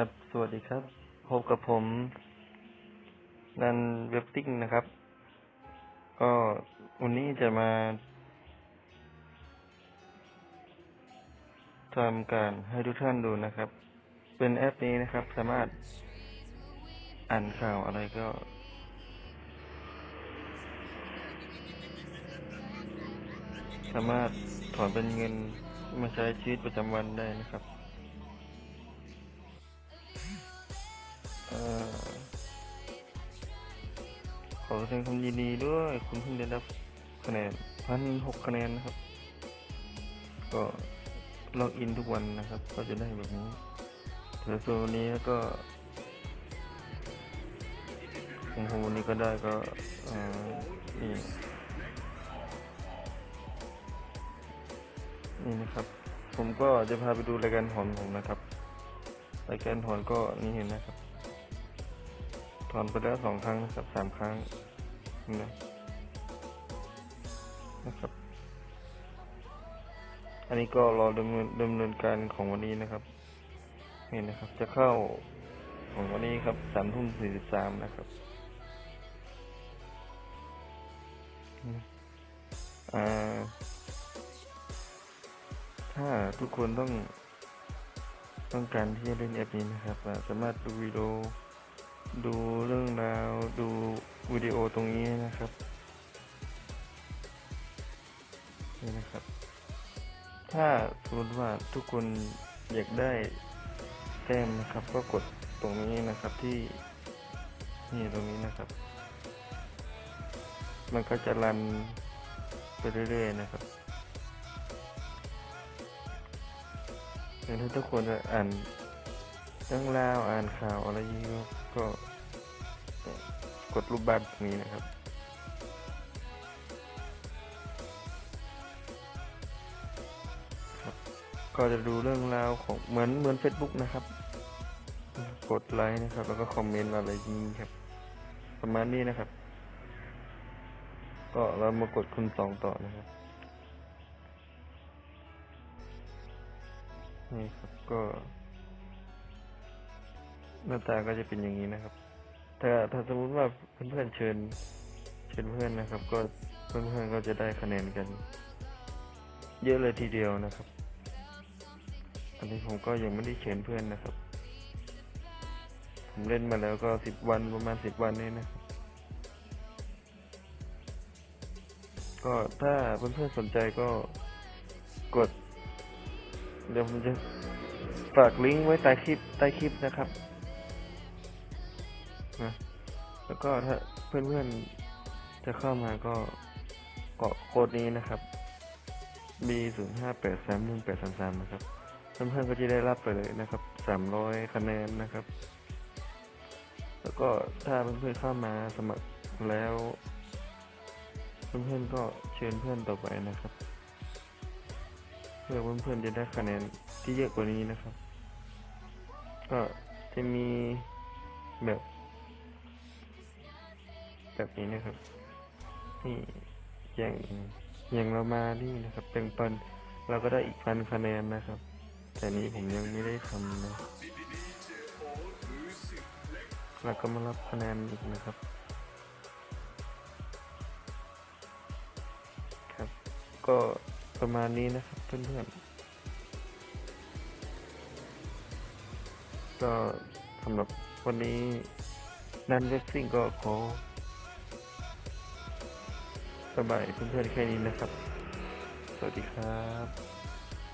ครับ สวัสดีครับ พบกับผม นันเว็บติ้งนะครับ ก็วันนี้จะมาทำการให้ทุกท่านดูนะครับ เป็นแอปนี้นะครับ สามารถอ่านข่าวอะไรก็ สามารถถอนเป็นเงินมาใช้ชีวิตประจำวันได้นะครับ ขอแสดงความยินดีด้วย คุณเพิ่งได้รับคะแนนพันหกคะแนนนะครับ ก็ล็อกอินทุกวันนะครับ ก็จะได้แบบนี้แต่ส่วนวันนี้ก็ของผมวันนี้ก็ได้ก็นี่นี่นะครับ ผมก็จะพาไปดูรายการถอนผมนะครับรายการถอนก็นี่เห็นนะครับ ถอนไปแล้วสองครั้งนะครับสามครั้งนะนะครับ อันนี้ก็รอดำเนินดำเนินการของวันนี้นะครับนี่นะครับ จะเข้าของวันนี้ครับสามทุ่มสี่สิบสามนะครับอ่าถ้าทุกคนต้องต้องการที่จะเล่นแอปนี้นะครับ สามารถดูวิดีโอ ดูเรื่องราว ดูวิดีโอตรงนี้นะครับ นี่นะครับ ถ้าสมมติว่าทุกคนอยากได้แต้มนะครับ ก็กดตรงนี้นะครับที่นี่ตรงนี้นะครับ มันก็จะรันไปเรื่อยๆนะครับอย่างถ้าทุกคนจะอ่านเรื่องราวอ่านข่าวอะไรอย่ง ก็กดรูปบัตรนี้นะครับ ก็จะดูเรื่องราวของเหมือนเหมือน Facebook นะครับ กดไลค์นะครับ แล้วก็คอมเมนต์อะไรย่างนี้ครับ ประมาณนี้นะครับ ก็เรามากดคุณสองต่อนะครับนี่ครับก็ หน้าตาก็จะเป็นอย่างนี้นะครับ ถ้าถ้าสมมติว่าเพื่อนๆเชิญ เชิญเพื่อนนะครับ ก็เพื่อนๆก็จะได้คะแนนกัน เยอะเลยทีเดียวนะครับ อันนี้ผมก็ยังไม่ได้เชิญเพื่อนนะครับ ผมเล่นมาแล้วก็สิบวันประมาณสิบวันนี้นะครับก็ถ้าเพื่อนๆสนใจก็กด เดี๋ยวผมจะฝากลิงก์ไว้ใต้คลิปใต้คลิปนะครับ แล้วก็ถ้าเพื่อนๆจะเข้ามาก็เกาะโค้ดนี้นะครับ B ศูนย์ห้าแสามหนึ่งแปดสามสามนะครับ เพื่อนๆก็จะได้รับไปเลยนะครับสามร้อยคะแนนนะครับ แล้วก็ถ้าเพื่อนๆเข้ามาสมัครแล้ว เพื่อนๆก็เชิญเพื่อนต่อไปนะครับ เพื่อเพื่อนๆจะได้คะแนนที่เยอะกว่านี้นะครับ ก็จะมีแบบ แบบนี้นะครับ นี่อย่างอย่างเรามานี่นะครับเป็นปันเราก็ได้อีกพันคะแนนนะครับ แต่นี้ผมยังไม่ได้ทำนะเราก็มารับคะแนนอีกนะครับครับ ก็ประมาณนี้นะครับเพื่อนๆก็สำหรับวันนี้นันเว็บซิ่งก็ขอ สบายเพื่อนๆแค่นี้นะครับ สวัสดีครับ